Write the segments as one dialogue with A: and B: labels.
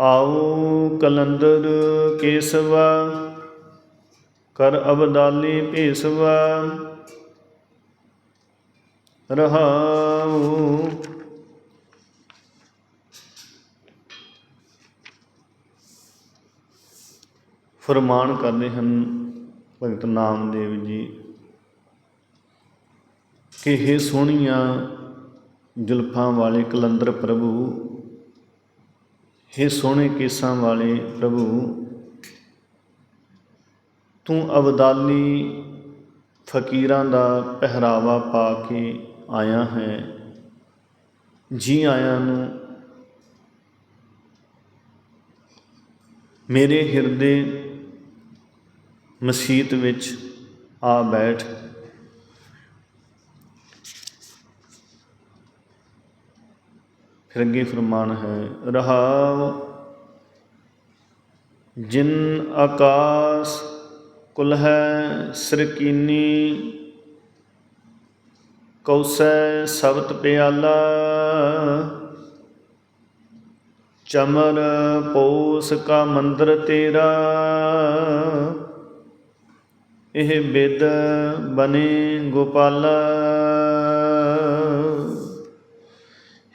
A: ਆਓ ਕਲੰਦਰ ਕੇਸਵਾ, ਕਰ ਅਬਦਾਲੀ ਭੇਸਵਾ। ਰਹਾਉ। ਫਰਮਾਨ ਕਰਦੇ ਹਨ ਭਗਤ ਨਾਮਦੇਵ ਜੀ ਕਿ ਇਹ ਸੋਹਣੀਆਂ ਜੁਲਫਾਂ ਵਾਲੇ ਕਲੰਦਰ ਪ੍ਰਭੂ हे ਸੋਹਣੇ ਕੇਸਾਂ ਵਾਲੇ ਪ੍ਰਭੂ, ਤੂੰ ਅਬਦਾਲੀ ਫਕੀਰਾਂ ਦਾ ਪਹਿਰਾਵਾ ਪਾ ਕੇ ਆਇਆ ਹੈ। ਜੀ ਆਇਆਂ ਨੂੰ ਮੇਰੇ ਹਿਰਦੇ ਮਸੀਤ ਵਿੱਚ ਆ ਬੈਠ। ਫਿਰ ਫਰਮਾਨ ਹੈ, ਰਹਾਉ ਜਿਨ ਆਕਾਸ ਕੁਲ ਹੈ, ਸਰਕੀਨੀ ਕੌਸੈ ਸਬਤ ਪਿਆਲਾ, ਚਮਰ ਪੋਸ ਕਾ ਮੰਦਰ ਤੇਰਾ, ਇਹ ਬਿਦ ਬਨੇ ਗੋਪਾਲਾ।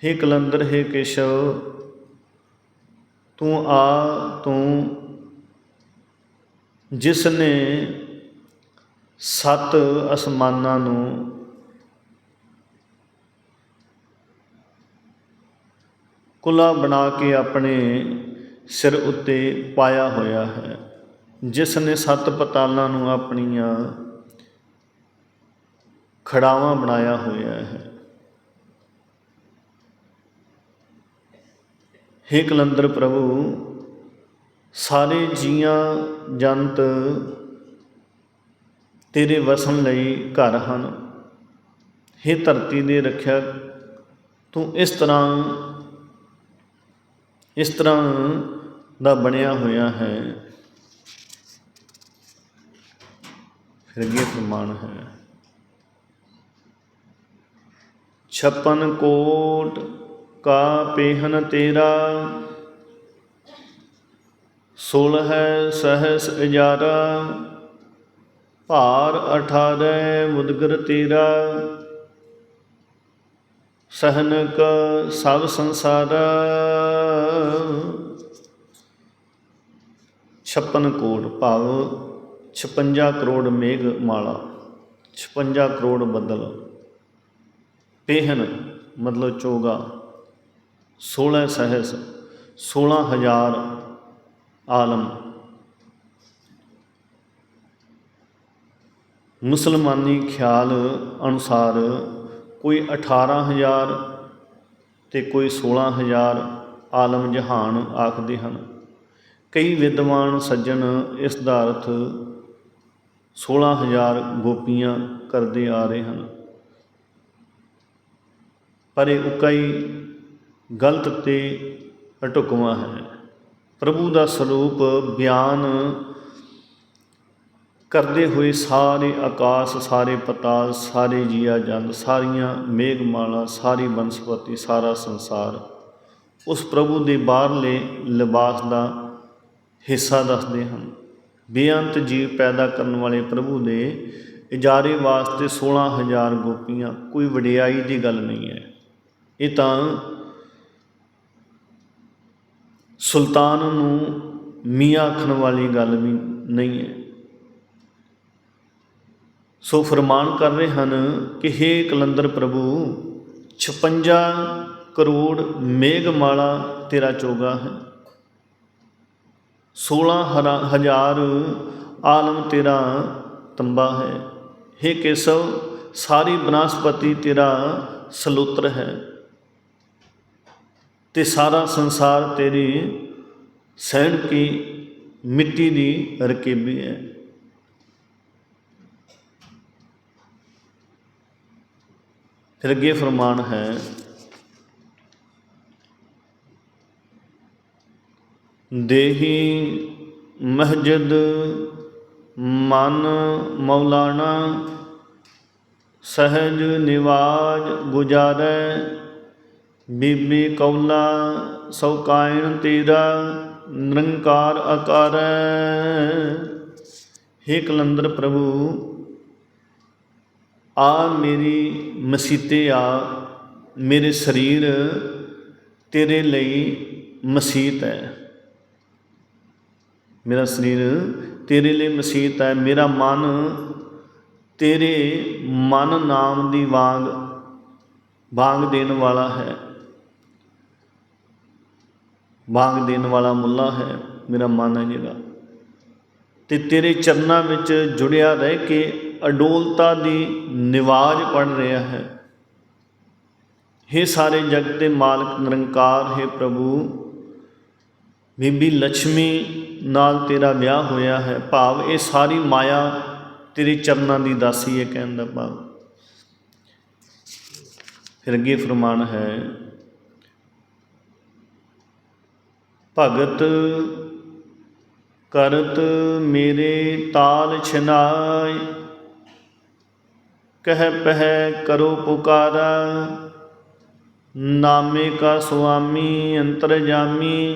A: ਹੇ ਕਲੰਦਰ, ਹੇ ਕੇਸ਼ਵ, ਤੂੰ ਆ, ਤੂੰ। ਜਿਸ ਨੇ ਸੱਤ ਅਸਮਾਨਾਂ ਨੂੰ ਕੁਲਾ ਬਣਾ ਕੇ ਆਪਣੇ ਸਿਰ ਉੱਤੇ ਪਾਇਆ ਹੋਇਆ ਹੈ ਜਿਸ ਨੇ ਸੱਤ ਪਤਾਲਾਂ ਨੂੰ ਆਪਣੀਆਂ ਖੜਾਵਾਂ ਬਣਾਇਆ ਹੋਇਆ ਹੈ। ਹੇ ਕਲੰਦਰ ਪ੍ਰਭੂ, ਸਾਰੇ ਜੀਆਂ ਜੰਤ ਤੇਰੇ ਵਸਣ ਲਈ ਘਰ ਹਨ। ਹੇ ਧਰਤੀ ਦੇ ਰੱਖਿਆ, ਤੂੰ ਇਸ ਤਰ੍ਹਾਂ ਇਸ ਤਰ੍ਹਾਂ ਦਾ ਬਣਿਆ ਹੋਇਆ ਹੈ। ਫਿਰ ਅੱਗੇ ਪ੍ਰਮਾਣ ਹੈ, ਛਪਨ ਕੋਟ ਕਾ ਪੇਹਨ ਤੇਰਾ। ਸੁਲ ਹੈ ਸਹਸ ਇਜਾਰਾ, ਭਾਰ 18 ਮੁਦਗਰ ਤੇਰਾ। ਸਹਨਕ ਸਭ ਸੰਸਾਰ। 56 ਕੋਟ ਭਾਵ 56 ਕਰੋੜ ਮੇਘ ਮਾਲਾ 56 ਕਰੋੜ ਬੱਦਲ। ਪੇਹਨ ਮਤਲਬ ਚੋਗਾ। 16 ਸਹਸ 16000 ਆਲਮ। ਮੁਸਲਮਾਨੀ ਖਿਆਲ ਅਨੁਸਾਰ ਕੋਈ 18000 ਤੇ ਕੋਈ 16000 ਆਲਮ ਜਹਾਨ ਆਖਦੇ ਹਨ। ਕਈ ਵਿਦਵਾਨ ਸੱਜਣ ਇਸ ਦਾ ਅਰਥ 16000 ਗੋਪੀਆਂ ਕਰਦੇ ਆ ਰਹੇ ਹਨ। ਪਰ ਇਹ ਉਕਾਈ ਗਲਤ ਤੇ ਅਟੁਕਵਾ ਹੈ। ਪ੍ਰਭੂ ਦਾ ਸਰੂਪ ਬਿਆਨ ਕਰਦੇ ਹੋਏ ਸਾਰੇ ਆਕਾਸ਼, ਸਾਰੇ ਪਤਾਲ, ਸਾਰੇ ਜੀਆ ਜੰਦ, ਸਾਰੀਆਂ ਮੇਘਮਾਲਾ, ਸਾਰੀ ਬਨਸਪਤੀ, ਸਾਰਾ ਸੰਸਾਰ ਉਸ ਪ੍ਰਭੂ ਦੇ ਬਾਹਰਲੇ ਲਿਬਾਸ ਦਾ ਹਿੱਸਾ ਦੱਸਦੇ ਹਨ। ਬੇਅੰਤ ਜੀਵ ਪੈਦਾ ਕਰਨ ਵਾਲੇ ਪ੍ਰਭੂ ਦੇ ਇਜਾਰੇ ਵਾਸਤੇ 16000 ਗੋਪੀਆਂ ਕੋਈ ਵਡਿਆਈ ਦੀ ਗੱਲ ਨਹੀਂ ਹੈ। ਇਹ ਤਾਂ ਸੁਲਤਾਨ ਨੂੰ ਮੀਆਂ ਆਖਣ ਵਾਲੀ ਗੱਲ ਵੀ ਨਹੀਂ ਹੈ। ਸੋ ਫਰਮਾਨ ਕਰ ਰਹੇ ਹਨ ਕਿ हे ਕਲੰਦਰ ਪ੍ਰਭੂ 56 ਕਰੋੜ ਮੇਘਮਾਲਾ ਤੇਰਾ ਚੋਗਾ ਹੈ। 16 ਹਰਾ- ਹਜ਼ਾਰ ਆਲਮ ਤੇਰਾ ਤੰਬਾ ਹੈ। हे ਕੇਸਵ, ਸਾਰੀ ਬਨਸਪਤੀ ਤੇਰਾ ਸਲੂਤਰ ਹੈ। ਤੇ ਸਾਰਾ ਸੰਸਾਰ ਤੇਰੀ ਸਹਿਣ ਕੀ ਮਿੱਟੀ ਦੀ ਰਕੇਬੀ ਹੈ। ਫਿਰ ਅੱਗੇ ਫਰਮਾਨ ਹੈ, ਦੇਹੀ ਮਸਜਿਦ ਮਨ ਮੌਲਾਣਾ ਸਹਿਜ ਨਿਵਾਜ ਗੁਜਾਰੈ ਬੀਬੀ ਕੌਲਾ ਸੋ ਕਾਇਣ ਤੇਰਾ, ਨਿਰੰਕਾਰ ਆਕਾਰੈ। ਹੇ ਕਲੰਦਰ ਪ੍ਰਭੂ, ਆ ਮੇਰੀ ਮਸੀਤੇ ਆ, ਮੇਰੇ ਸਰੀਰ ਤੇਰੇ ਲਈ ਮਸੀਤ ਹੈ। ਮੇਰਾ ਸਰੀਰ ਤੇਰੇ ਲਈ ਮਸੀਤ ਹੈ, ਮੇਰਾ ਮਨ ਤੇਰੇ ਮਨ ਨਾਮ ਦੀ ਵਾਂਗ ਵਾਂਗ ਦੇਣ ਵਾਲਾ ਹੈ। ਮੰਗ ਦੇਣ ਵਾਲਾ ਮੁੱਲਾ ਹੈ, ਮੇਰਾ ਮਨ ਹੈ ਜਿਹੜਾ। ਤੇ ਤੇਰੇ ਚਰਨਾਂ ਵਿੱਚ ਜੁੜਿਆ ਰਹਿ ਕੇ ਅਡੋਲਤਾ ਦੀ ਨਿਵਾਜ ਪੜ ਰਿਹਾ ਹੈ। हे ਸਾਰੇ ਜਗ ਦੇ ਮਾਲਕ, ਨਿਰੰਕਾਰ हे ਪ੍ਰਭੂ, ਬੀਬੀ ਲక్ష్ਮੀ ਨਾਲ ਤੇਰਾ ਵਿਆਹ ਹੋਇਆ ਹੈ। ਭਾਵ ਇਹ ਸਾਰੀ ਮਾਇਆ ਤੇਰੇ ਚਰਨਾਂ ਦੀ ਦਾਸੀ ਹੈ, ਕਹਿਣ ਦਾ ਭਾਵ। ਫਿਰ ਅੱਗੇ ਫਰਮਾਨ ਹੈ ਭਗਤ ਕਰਤ ਮੇਰੇ ਤਾਲ ਛਨਾਏ, ਕਹਿ ਪਹਿ ਕਰੋ ਪੁਕਾਰਾ, ਨਾਮੇ ਕਾ ਸੁਆਮੀ ਅੰਤਰ ਜਾਮੀ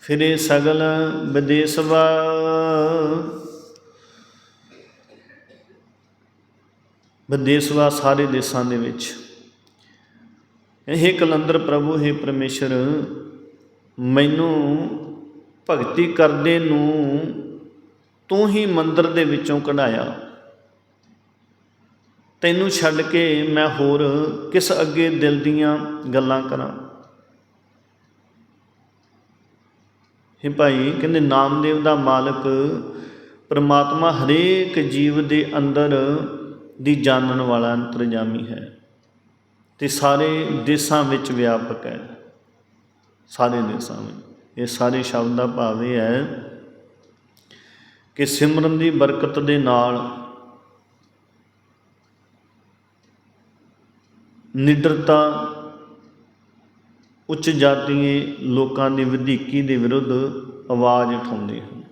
A: ਫਿਰੇ ਸਗਲ ਵਿਦੇਸਵਾ। ਵਿਦੇਸਵਾ ਸਾਰੇ ਦੇਸ਼ਾਂ ਦੇ ਵਿੱਚ। ਇਹ ਕਲੰਦਰ ਪ੍ਰਭੂ, ਹੈ ਪਰਮੇਸ਼ਰ ਮੈਨੂੰ ਭਗਤੀ ਕਰਦੇ ਨੂੰ ਤੂੰ ਹੀ ਮੰਦਰ ਦੇ ਵਿੱਚੋਂ ਕਢਾਇਆ। ਤੈਨੂੰ ਛੱਡ ਕੇ ਮੈਂ ਹੋਰ ਕਿਸ ਅੱਗੇ ਦਿਲ ਦੀਆਂ ਗੱਲਾਂ ਕਰਾਂ? ਇਹ ਭਾਈ, ਕਹਿੰਦੇ ਨਾਮਦੇਵ ਦਾ ਮਾਲਕ ਪ੍ਰਮਾਤਮਾ ਹਰੇਕ ਜੀਵ ਦੇ ਅੰਦਰ ਦੀ ਜਾਣਨ ਵਾਲਾ ਅੰਤਰਜਾਮੀ ਹੈ ਤੇ ਸਾਰੇ ਦੇਸ਼ਾਂ ਵਿੱਚ ਵਿਆਪਕ ਹੈ। ਸਾਰੇ ਦੇਸ਼ਾਂ ਵਿੱਚ ਇਹ ਸਾਰੇ ਸ਼ਬਦ ਦਾ ਭਾਵ ਇਹ ਹੈ ਕਿ ਸਿਮਰਨ ਦੀ ਬਰਕਤ ਦੇ ਨਾਲ ਨਿਡਰਤਾ ਉੱਚ ਜਾਤੀਏ ਲੋਕਾਂ ਦੀ ਵਧੀਕੀ ਦੇ ਵਿਰੁੱਧ ਆਵਾਜ਼ ਉਠਾਉਂਦੇ ਹਨ।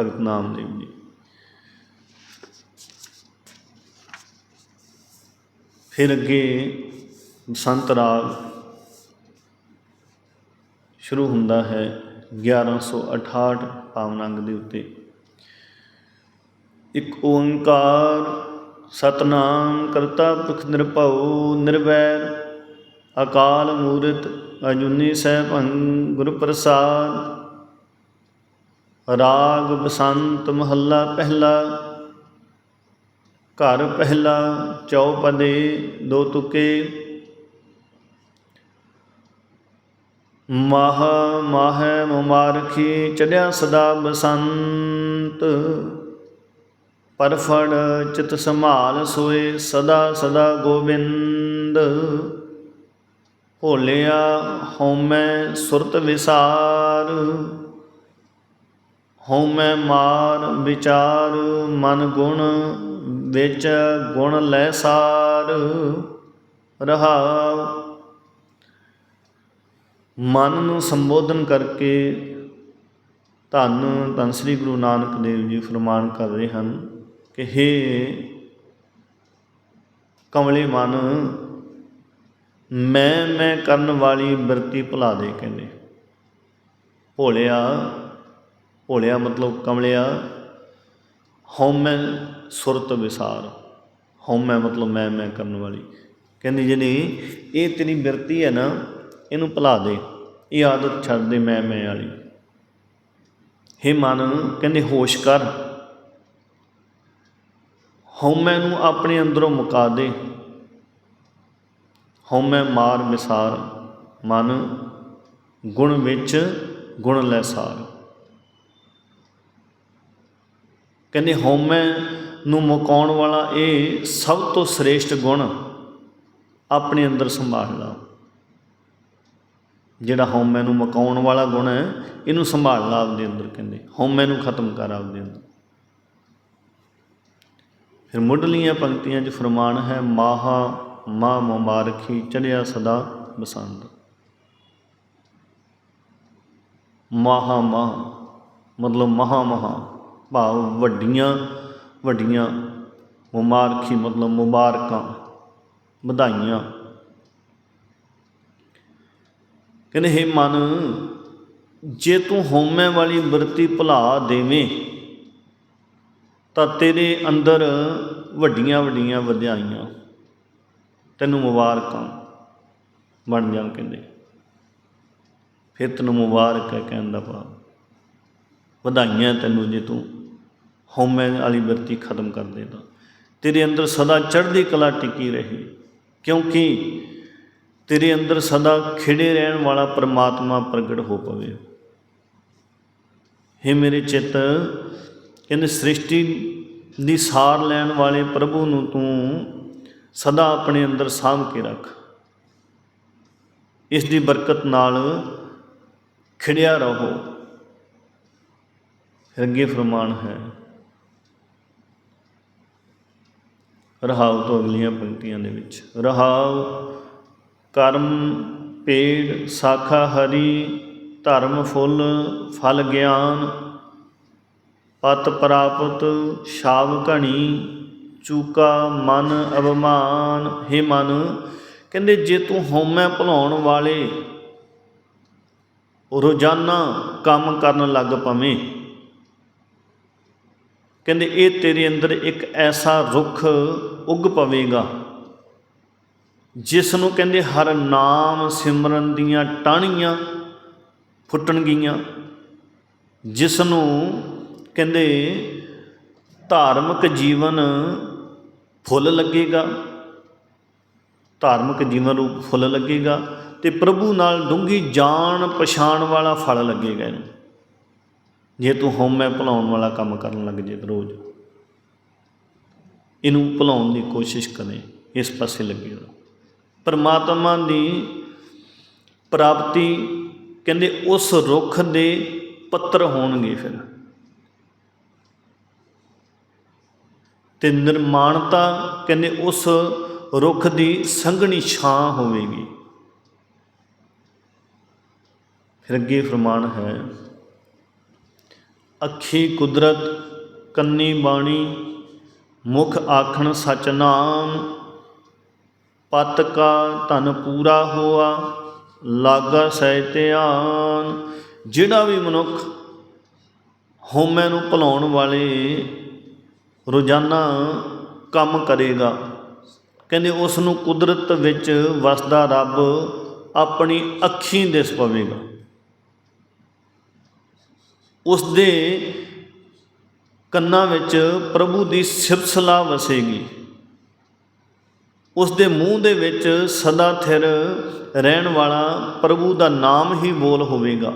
A: ਭਗਤ ਨਾਮਦੇਵ ਜੀ। ਫਿਰ ਅੱਗੇ ਬਸੰਤ ਰਾਗ ਸ਼ੁਰੂ ਹੁੰਦਾ ਹੈ 1168 ਪਾਵਨ ਅੰਗ ਦੇ ਉੱਤੇ। ਇੱਕ ਓੰਕਾਰ ਸਤਨਾਮ ਕਰਤਾ ਪੁਰਖ ਨਿਰਭਉ ਨਿਰਵੈਰ, ਅਕਾਲ ਮੂਰਤ ਅਜੂਨੀ ਸੈਭੰ ਗੁਰ ਪ੍ਰਸਾਦ ਰਾਗ ਬਸੰਤ ਮਹੱਲਾ ਪਹਿਲਾ, ਘਰ ਪਹਿਲਾ ਚੌਪਦੇ ਦੋ ਤੁਕੇ। ਮਾਹ ਮਾਹੈ ਮੁਮਾਰਖੀ ਚੜਿਆ ਸਦਾ ਬਸੰਤ। ਪਰਫੜ ਚਿਤ ਸੰਭਾਲ ਸੋਏ ਸਦਾ ਸਦਾ ਗੋਬਿੰਦ। ਭੋਲਿਆ ਹਉਮੈ ਸੁਰਤ ਵਿਸਾਰ, ਹਉਮੈ ਮਾਰ ਵਿਚਾਰ, ਮਨ ਗੁਣ ਵਿੱਚ ਗੁਣ ਲੈ ਸਾਰ। ਰਹਾਉ ਮਨ ਨੂੰ ਸੰਬੋਧਨ ਕਰਕੇ ਧੰਨ ਧੰਨ ਸ੍ਰੀ ਗੁਰੂ ਨਾਨਕ ਦੇਵ ਜੀ ਫਰਮਾਨ ਕਰ ਰਹੇ ਹਨ ਕਿ हे ਕਮਲੇ ਮਨ, ਮੈਂ ਮੈਂ ਕਰਨ ਵਾਲੀ ਬਿਰਤੀ ਭੁਲਾ ਦੇ ਕਹਿੰਦੇ। ਭੋਲਿਆ ਭੋਲਿਆ ਮਤਲਬ ਕਮਲਿਆ ਹਉਮੈ ਸੁਰਤ ਵਿਸਾਰ ਹਉਮੈ ਮਤਲਬ ਮੈਂ ਮੈਂ ਕਰਨ ਵਾਲੀ। ਕਹਿੰਦੀ ਜਿਹੜੀ ਇਹ ਤੇਰੀ ਬਿਰਤੀ ਹੈ ਨਾ ਇਹਨੂੰ ਭੁਲਾ ਦੇ। ਇਹ ਆਦਤ ਛੱਡ ਦੇ ਮੈਂ ਮੈਂ ਵਾਲੀ। ਹੇ ਮਨ, ਕਹਿੰਦੇ ਹੋਸ਼ ਕਰ। ਹਉਮੈ ਨੂੰ ਆਪਣੇ ਅੰਦਰੋਂ ਮੁਕਾ ਦੇ। ਹਉਮੈ ਮਾਰ ਮਿਸਾਰ। ਮਨ, ਗੁਣ ਵਿੱਚ ਗੁਣ ਲੈ ਸਾਰ। ਕਹਿੰਦੇ ਹਉਮੈ ਨੂੰ ਮੁਕਾਉਣ ਵਾਲਾ ਇਹ ਸਭ ਤੋਂ ਸ੍ਰੇਸ਼ਟ ਗੁਣ ਆਪਣੇ ਅੰਦਰ ਸੰਭਾਲ ਲਾ ਜਿਹੜਾ ਹਉਮੈ ਨੂੰ ਮਕਾਉਣ ਵਾਲਾ ਗੁਣ ਹੈ, ਇਹਨੂੰ ਸੰਭਾਲ ਲਾ ਆਪਦੇ ਅੰਦਰ ਕਹਿੰਦੇ। ਹਉਮੈ ਨੂੰ ਖਤਮ ਕਰ ਆਪਦੇ ਅੰਦਰ। ਫਿਰ ਮੁੱਢਲੀਆਂ ਪੰਕਤੀਆਂ 'ਚ ਫਰਮਾਨ ਹੈ, ਮਾਹਾ ਮਾ ਮੁਬਾਰਕੀ ਚੜਿਆ ਸਦਾ ਬਸੰਤ। ਮਹਾ ਮਹਾ ਮਤਲਬ ਮਹਾ ਮਹਾ, ਭਾਵ ਵੱਡੀਆਂ ਵੱਡੀਆਂ ਮੁਬਾਰਕੀ ਮਤਲਬ ਮੁਬਾਰਕਾਂ, ਵਧਾਈਆਂ। ਕਹਿੰਦੇ, ਹੇ ਮਨ, ਜੇ ਤੂੰ ਹਉਮੈ ਵਾਲੀ ਵਰਤੀ ਭੁਲਾ ਦੇਵੇਂ, ਤਾਂ ਤੇਰੇ ਅੰਦਰ ਵੱਡੀਆਂ ਵੱਡੀਆਂ ਵਧਾਈਆਂ ਤੈਨੂੰ ਮੁਬਾਰਕਾਂ ਬਣ ਜਾਣ ਕਹਿੰਦੇ। ਫਿਰ ਤੈਨੂੰ ਮੁਬਾਰਕ ਹੈ ਕਹਿਣ ਦਾ ਭਾਵ। ਵਧਾਈਆਂ ਤੈਨੂੰ ਜੇ ਤੂੰ ਹਉਮੈ ਵਾਲੀ ਵਰਤੀ ਖਤਮ ਕਰ ਦੇ ਤਾਂ ਤੇਰੇ ਅੰਦਰ ਸਦਾ ਚੜ੍ਹਦੀ ਕਲਾ ਟਿਕੀ ਰਹੀ, ਕਿਉਂਕਿ ਤੇਰੇ ਅੰਦਰ ਸਦਾ ਖਿੜੇ ਰਹਿਣ ਵਾਲਾ ਪਰਮਾਤਮਾ ਪ੍ਰਗਟ ਹੋ ਪਵੇ। हे ਮੇਰੇ ਚਿੱਤ, ਕਹਿੰਦੇ ਸ੍ਰਿਸ਼ਟੀ ਦੀ ਸਾਰ ਲੈਣ ਵਾਲੇ ਪ੍ਰਭੂ ਨੂੰ ਤੂੰ ਸਦਾ ਆਪਣੇ ਅੰਦਰ ਸਾਂਭ ਕੇ ਰੱਖ। ਇਸ ਦੀ ਬਰਕਤ ਨਾਲ ਖਿੜਿਆ ਰਹੋ। ਰੰਗੇ ਫਰਮਾਨ ਹੈ। ਰਹਾਉ ਤੋਂ ਅਗਲੀਆਂ ਪੰਕਤੀਆਂ ਦੇ ਵਿੱਚ। ਰਹਾਉ ਕਰਮ, ਪੇੜ, ਸਾਖਾ, ਹਰੀ, ਧਰਮ, ਫੁੱਲ, ਫਲ, ਗਿਆਨ, ਪਤ ਪ੍ਰਾਪਤ, ਸ਼ਾਵ ਘਣੀ, ਚੂਕਾ, ਮਨ, ਅਭਮਾਨ, ਹੈ ਮਨ, ਕਹਿੰਦੇ ਜੇ ਤੂੰ ਹਉਮੈ ਭੁਲਾਉਣ ਵਾਲੇ ਰੋਜ਼ਾਨਾ ਕੰਮ ਕਰਨ ਲੱਗ ਪਵੇਂ, ਕਹਿੰਦੇ ਇਹ ਤੇਰੇ ਅੰਦਰ ਇੱਕ ਐਸਾ ਰੁੱਖ ਉੱਗ ਪਵੇਗਾ। ਜਿਸ ਨੂੰ ਕਹਿੰਦੇ ਹਰ ਨਾਮ ਸਿਮਰਨ ਦੀਆਂ ਟਾਹਣੀਆਂ ਫੁੱਟਣਗੀਆਂ ਜਿਸ ਨੂੰ ਕਹਿੰਦੇ ਧਾਰਮਿਕ ਜੀਵਨ ਫੁੱਲ ਲੱਗੇਗਾ। ਧਾਰਮਿਕ ਜੀਵਨ ਰੂਪ ਫੁੱਲ ਲੱਗੇਗਾ ਤੇ ਪ੍ਰਭੂ ਨਾਲ ਡੂੰਗੀ ਜਾਣ ਪਛਾਣ ਵਾਲਾ ਫਲ ਲੱਗੇਗਾ ਇਹਨੂੰ। ਜੇ ਤੂੰ ਹਉਮੈ ਭੁਲਾਉਣ ਵਾਲਾ ਕੰਮ ਕਰਨ ਲੱਗ ਜੇ ਰੋਜ਼। ਇਹਨੂੰ ਭੁਲਾਉਣ ਦੀ ਕੋਸ਼ਿਸ਼ ਕਰੇ, ਇਸ ਪਾਸੇ ਲੱਗੇਗਾ ਪਰਮਾਤਮਾ ਦੀ ਪ੍ਰਾਪਤੀ ਕਹਿੰਦੇ ਉਸ ਰੁੱਖ ਦੇ ਪੱਤਰ ਹੋਣਗੇ ਫਿਰ। ਤੇ ਨਿਰਮਾਣਤਾ ਕਹਿੰਦੇ ਉਸ ਰੁੱਖ ਦੀ ਸੰਘਣੀ ਛਾਂ ਹੋਵੇਗੀ। ਫਿਰ ਅੱਗੇ ਫਰਮਾਨ ਹੈ, ਅੱਖੀ ਕੁਦਰਤ ਕੰਨੀ ਬਾਣੀ ਮੁਖ ਆਖਣ ਸਚ ਨਾਮ ਪਤ ਕਾ ਧਨ ਪੂਰਾ ਹੋਆ, ਲਾਗਾ ਸਹਿ ਧਿਆਨ। ਜਿਹੜਾ ਵੀ ਮਨੁੱਖ ਹਉਮੈ ਨੂੰ ਭੁਲਾਉਣ ਵਾਲੇ ਰੋਜ਼ਾਨਾ ਕੰਮ ਕਰੇਗਾ, ਕਹਿੰਦੇ ਉਸ ਨੂੰ ਕੁਦਰਤ ਵਿੱਚ ਵਸਦਾ ਰੱਬ ਆਪਣੀ ਅੱਖੀਂ ਦਿਸ ਪਵੇਗਾ। ਉਸ ਦੇ ਕੰਨਾਂ ਵਿੱਚ ਪ੍ਰਭੂ ਦੀ ਸਿਫਤਸਲਾ ਵਸੇਗੀ। ਉਸ ਦੇ ਮੂੰਹ ਦੇ ਵਿੱਚ ਸਦਾ ਥਿਰ ਰਹਿਣ ਵਾਲਾ ਪ੍ਰਭੂ ਦਾ ਨਾਮ ਹੀ ਬੋਲ ਹੋਵੇਗਾ।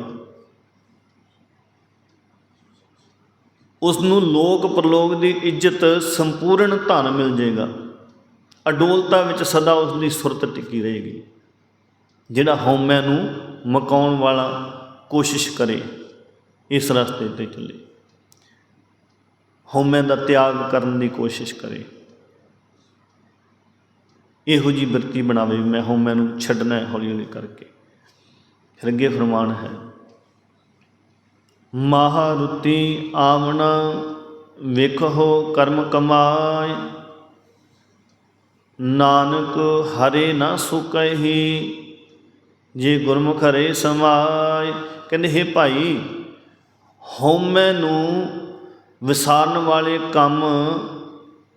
A: ਉਸ ਨੂੰ ਲੋਕ ਪ੍ਰਲੋਕ ਦੀ ਇੱਜ਼ਤ ਸੰਪੂਰਨ ਧਨ ਮਿਲ ਜਾਏਗਾ। ਅਡੋਲਤਾ ਵਿੱਚ ਸਦਾ ਉਸ ਦੀ ਸੁਰਤ ਟਿਕੀ ਰਹੇਗੀ, ਜਿਹੜਾ ਹਉਮੈ ਨੂੰ ਮਕਾਉਣ ਵਾਲਾ ਕੋਸ਼ਿਸ਼ ਕਰੇ, ਇਸ ਰਸਤੇ ਤੇ ਚੱਲੇ। ਹਉਮੈ ਦਾ ਤਿਆਗ ਕਰਨ ਦੀ ਕੋਸ਼ਿਸ਼ ਕਰੇ। ਇਹੋ ਜੀ ਬਿਰਤੀ ਬਣਾਵੇ ਵੀ ਮੈਂ ਹਉਮੈ ਨੂੰ ਛੱਡਣਾ ਹੌਲੀ ਹੌਲੀ ਕਰਕੇ। ਫਿਰ ਅੱਗੇ ਫਰਮਾਨ ਹੈ, ਮਹਾਰੁਤੀ ਆਵਣਾ ਵੇਖੋ ਕਰਮ ਕਮਾਏ, ਨਾਨਕ ਹਰੇ ਨਾ ਸੁਕਹਿ, ਜੇ ਗੁਰਮੁਖ ਹਰੇ ਸਮਾਏ। ਕਹਿੰਦੇ, ਹੈ ਭਾਈ ਹਉਮੈ ਨੂੰ ਵਿਸਾਰਨ ਵਾਲੇ ਕੰਮ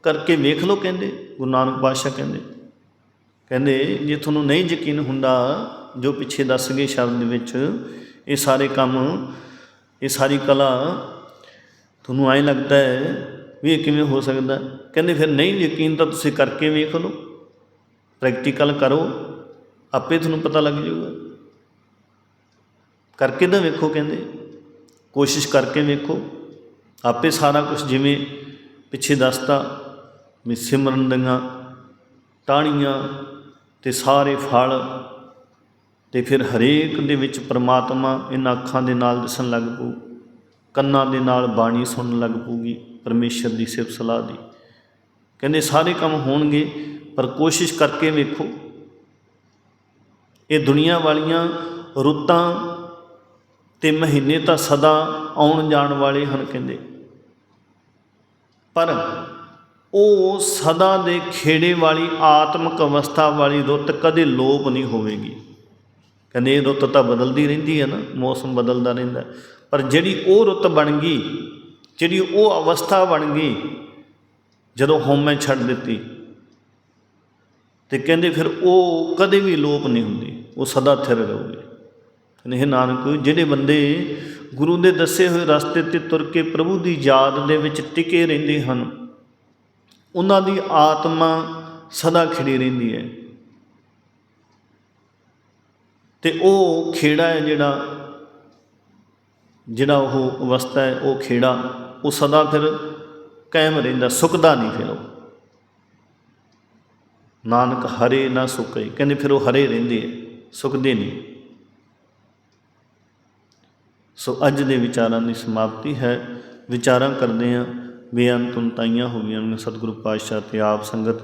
A: ਕਰਕੇ ਵੇਖ ਲਓ, ਕਹਿੰਦੇ, ਗੁਰੂ ਨਾਨਕ ਪਾਤਸ਼ਾਹ ਕਹਿੰਦੇ। ਕਹਿੰਦੇ, ਜੇ ਤੁਹਾਨੂੰ ਨਹੀਂ ਯਕੀਨ ਹੁੰਦਾ, ਜੋ ਪਿੱਛੇ ਦੱਸ ਗਏ ਸ਼ਬਦ ਦੇ ਵਿੱਚ, ਇਹ ਸਾਰੇ ਕੰਮ, ਇਹ ਸਾਰੀ ਕਲਾ, ਤੁਹਾਨੂੰ ਐਂ ਲੱਗਦਾ ਹੈ ਵੀ ਇਹ ਕਿਵੇਂ ਹੋ ਸਕਦਾ? ਕਹਿੰਦੇ, ਫਿਰ ਨਹੀਂ ਯਕੀਨ ਤਾਂ ਤੁਸੀਂ ਕਰਕੇ ਵੇਖ ਲਓ। ਪ੍ਰੈਕਟੀਕਲ ਕਰੋ। ਆਪੇ ਤੁਹਾਨੂੰ ਪਤਾ ਲੱਗ ਜਾਊਗਾ। ਕਰਕੇ ਤਾਂ ਵੇਖੋ ਕਹਿੰਦੇ। ਕੋਸ਼ਿਸ਼ ਕਰਕੇ ਵੇਖੋ। ਆਪੇ ਸਾਰਾ ਕੁਝ ਜਿਵੇਂ ਪਿੱਛੇ ਦੱਸਤਾ, ਵੀ ਸਿਮਰਨ ਦੀਆਂ ਟਾਹਣੀਆਂ ਤੇ ਸਾਰੇ ਫਲ ਤੇ ਫਿਰ ਹਰੇਕ ਦੇ ਵਿੱਚ ਪ੍ਰਮਾਤਮਾ ਇਹਨਾਂ ਅੱਖਾਂ ਦੇ ਨਾਲ ਦਿਸਣ ਲੱਗ ਪਊ, ਕੰਨਾਂ ਦੇ ਨਾਲ ਬਾਣੀ ਸੁਣਨ ਲੱਗ ਪਊਗੀ, ਪਰਮੇਸ਼ਰ ਦੀ ਸਿਫਤ ਸਲਾਹ ਦੀ। ਕਹਿੰਦੇ ਸਾਰੇ ਕੰਮ ਹੋਣਗੇ, ਪਰ ਕੋਸ਼ਿਸ਼ ਕਰਕੇ ਵੇਖੋ, ਇਹ ਦੁਨੀਆ ਵਾਲੀਆਂ ਰੁੱਤਾਂ ਤੇ ਮਹੀਨੇ ਤਾਂ ਸਦਾ ਆਉਣ ਜਾਣ ਵਾਲੇ ਹਨ, ਕਹਿੰਦੇ। ਪਰ ਉਹ ਸਦਾ ਦੇ ਖੇੜੇ ਵਾਲੀ ਆਤਮਿਕ ਅਵਸਥਾ ਵਾਲੀ ਰੁੱਤ ਕਦੇ ਲੋਪ ਨਹੀਂ ਹੋਵੇਗੀ। ਕਹਿੰਦੇ ਇਹ ਰੁੱਤ ਤਾਂ ਬਦਲਦੀ ਰਹਿੰਦੀ ਹੈ ਨਾ, ਮੌਸਮ ਬਦਲਦਾ ਰਹਿੰਦਾ ਪਰ ਜਿਹੜੀ ਉਹ ਰੁੱਤ ਬਣ ਗਈ, ਜਿਹੜੀ ਉਹ ਅਵਸਥਾ ਬਣ ਗਈ, ਜਦੋਂ ਹਉਮੈ ਛੱਡ ਦਿੱਤੀ, ਤੇ ਕਹਿੰਦੇ ਫਿਰ ਉਹ ਕਦੇ ਵੀ ਲੋਪ ਨਹੀਂ ਹੁੰਦੀ, ਉਹ ਸਦਾ ਥਿਰ ਰਹੂਗੀ। ਕਹਿੰਦੇ ਇਹ ਨਾਨਕ, ਜਿਹੜੇ ਬੰਦੇ ਗੁਰੂ ਦੇ ਦੱਸੇ ਹੋਏ ਰਸਤੇ ਤੇ ਤੁਰ ਕੇ ਪ੍ਰਭੂ ਦੀ ਯਾਦ ਦੇ ਵਿੱਚ ਟਿਕੇ ਰਹਿੰਦੇ ਹਨ ਉਹਨਾਂ ਦੀ ਆਤਮਾ ਸਦਾ ਖਿੜੀ ਰਹਿੰਦੀ ਹੈ। ਤੇ ਉਹ ਖੇੜਾ ਹੈ ਜਿਹੜਾ ਜਿਹੜਾ ਉਹ ਅਵਸਥਾ ਹੈ, ਉਹ ਖੇੜਾ, ਉਹ ਸਦਾ ਫਿਰ ਕਾਇਮ ਰਹਿੰਦਾ, ਸੁੱਕਦਾ ਨਹੀਂ ਫਿਰ ਉਹ। ਨਾਨਕ ਹਰੇ ਨਾ ਸੁੱਕੇ, ਕਹਿੰਦੇ ਫਿਰ ਉਹ ਹਰੇ ਰਹਿੰਦੇ ਹੈ, ਸੁੱਕਦੇ ਨਹੀਂ। ਸੋ ਅੱਜ ਦੇ ਵਿਚਾਰਾਂ ਦੀ ਸਮਾਪਤੀ ਹੈ। ਵਿਚਾਰਾਂ ਕਰਦੇ ਆ ਬੇਅੰਤ ਉਨਤਾਈਆਂ ਹੋ ਗਈਆਂ ਨੇ, ਸਤਿਗੁਰੂ ਪਾਤਸ਼ਾਹ ਤੇ ਆਪ ਸੰਗਤ।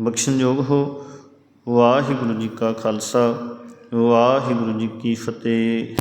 A: ਬਖਸ਼ਣਯੋਗ ਹੋ। ਵਾਹਿਗੁਰੂ ਜੀ ਕਾ ਖਾਲਸਾ, ਵਾਹਿਗੁਰੂ ਜੀ ਕੀ ਫਤਿਹ।